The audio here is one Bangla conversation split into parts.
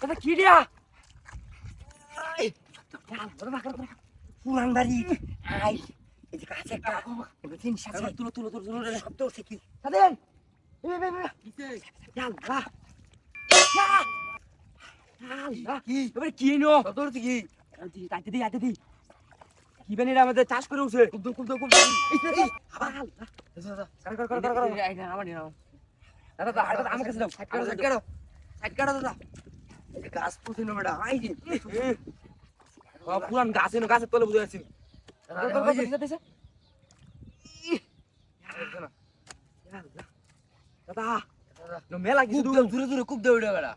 দাদা কি দিয়া পুরান বাড়ি আই এই যে কাছে একটা জিনিস আছে তুলো তুলো তুলো তুলো শব্দ হচ্ছে কি দাদেন আল্লাহ আল্লাহ কি এবারে কি নো শব্দ হচ্ছে কি আইতে দি আইতে দি কি বানি আমাদের চাষ করে উঠছে কর দাদা দাদা দাদা আমার কাছে দাও দাদা গাছ পুষে নো বেটা আই যে পুরান গাছে নো গাছের তলে বুঝে আছি মেলা কিছু দূরে দূরে দাও এটা বেটা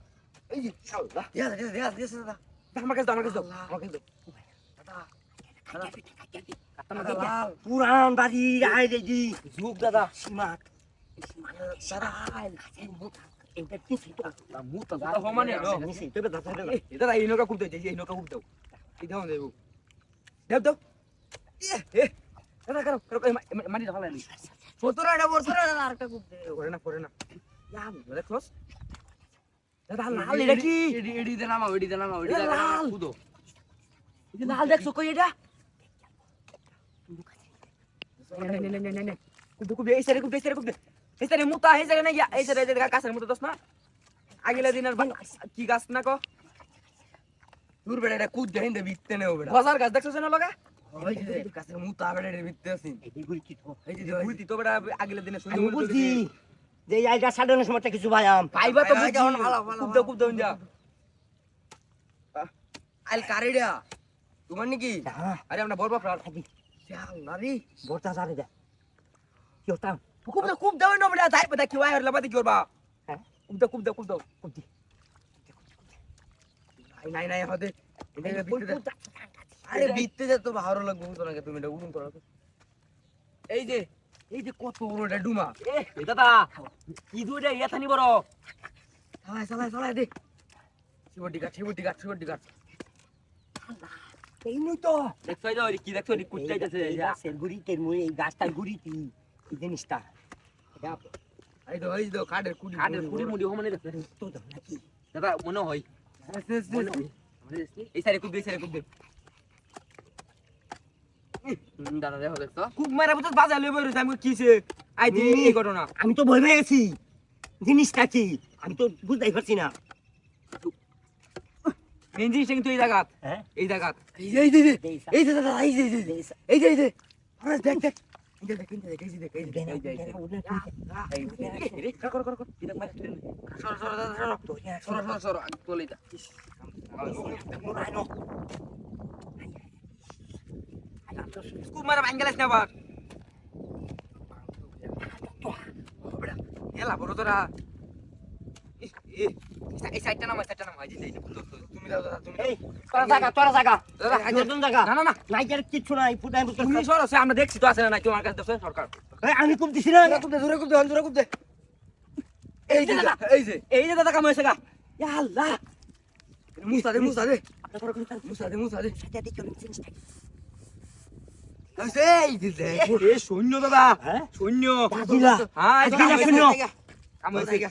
এই যে দাদা। আমার কাছে আমার কাছে আমার কাছে পুরান বাড়ি আই রে যুগ দাদা। সীমাত দাদা আই এটা কি ছিল মুতা দাদা হমানে নিছি তবে দাদা দাদা এ দাদা এই নৌকা খুব দাও এই নৌকা দাও এই দাও দেবো দেব দাও এ দাদা করো করো মাটি দাও লাগি সতরা এটা দাদা আরেকটা দে করে না করে না ইয়া এটা এটা এই মুতা এই না ইয়া এই সাইডে এই গাছের মুতা দস না আগিলা দিনের কি গাছ না কো দূর বেটা এটা কুদ দেন দে বিতে নেও বাজার গাছ দেখছস না লগা ওই যে মুতা এই কি তো এই যে তো আগিলা দিনে যে এই কিছু ভাইয়াম পাইবা তো কুব দাও যা আইল কারেডা তোমার নাকি আরে আমরা বলব ফ্রার আল্লাহ রে বর্তা জানে দে কি হতাম কুব দাও কুব দাও না বেটা যাই পতা কি ওয়াই হরলা বাদি কি করবা হ্যাঁ। কুব দাও কুব দাও কুব দাও কুব দি নাই নাই নাই হদে এটা কই বিতে দে কোনটা? আরে বিতে দে তো ভালো লাগবে তো নাকি তুমি এটা উড়ুন করো। এই যে এই যে কত বড় এটা ডুমা এ দাদা কি দুইটা ইয়াথানি বড় চালাই চালাই চালাই দে শিবটি গাছ শিবটি গাছ শিবটি গাছ এই নই তো দেখছ এই যে কি দেখছ এটি কুচাইতেছে এই গাছের গুড়িতে মুই এই গাছটার গুড়িতে এই জিনিসটা এই তো এই তো কাঠের কুড়ি কাঠের কুড়ি মুড়ি হমানে দেখছে তো দাও নাকি? দাদা মনে হয়। মনে হয়। এই সাইডে এই সাইডে কুব দে। হুম, দাদা দেখো দেখছ? খুব মারা বুঝতে বাজা লই বইরে আমি কিছে আই দি এই ঘটনা। আমি তো ভয় পেয়ে গেছি। জিনিসটা কি? আমি তো বুঝতেই পারছি না। মেন জিনিসটা কিন্তু এই জায়গাত। হ্যাঁ? এই জায়গাত। এই যে এই যে, এই যে। এই যে দাদা এই যে এই যে, এই যে দেখ এই যে দাদা সরো সরো সরো সরো তোলে যা খুব মারা বাঙ্গালাস না আবার এলা বড় তোরা এই এই সাইডটা নামা সাইডটা নামা এই যে এই যে, তুমি দাও তুমি এই তোরা জায়গা তোরা জায়গা দাদা জায়গা না না না নাই আর কিচ্ছু নাই ফুটাই বুঝতে তুমি সরো সে আমরা দেখছি তো আছে না নাই তোমার কাছে দেখছ সরকার আমি খুব দিছি না দাও দূরে কুপ দে দূরে কুপ দে এই যে দাদা এই যে এই যে দাদা কাম হয়েছে গা ইয়া আল্লাহ মুসা দে মুসা দে মুসা দে মুসা দে সাথে দেখো জিনিসটা এই যে দেখ এ সৈন্য দাদা হ্যাঁ সৈন্য হ্যাঁ দাদিলা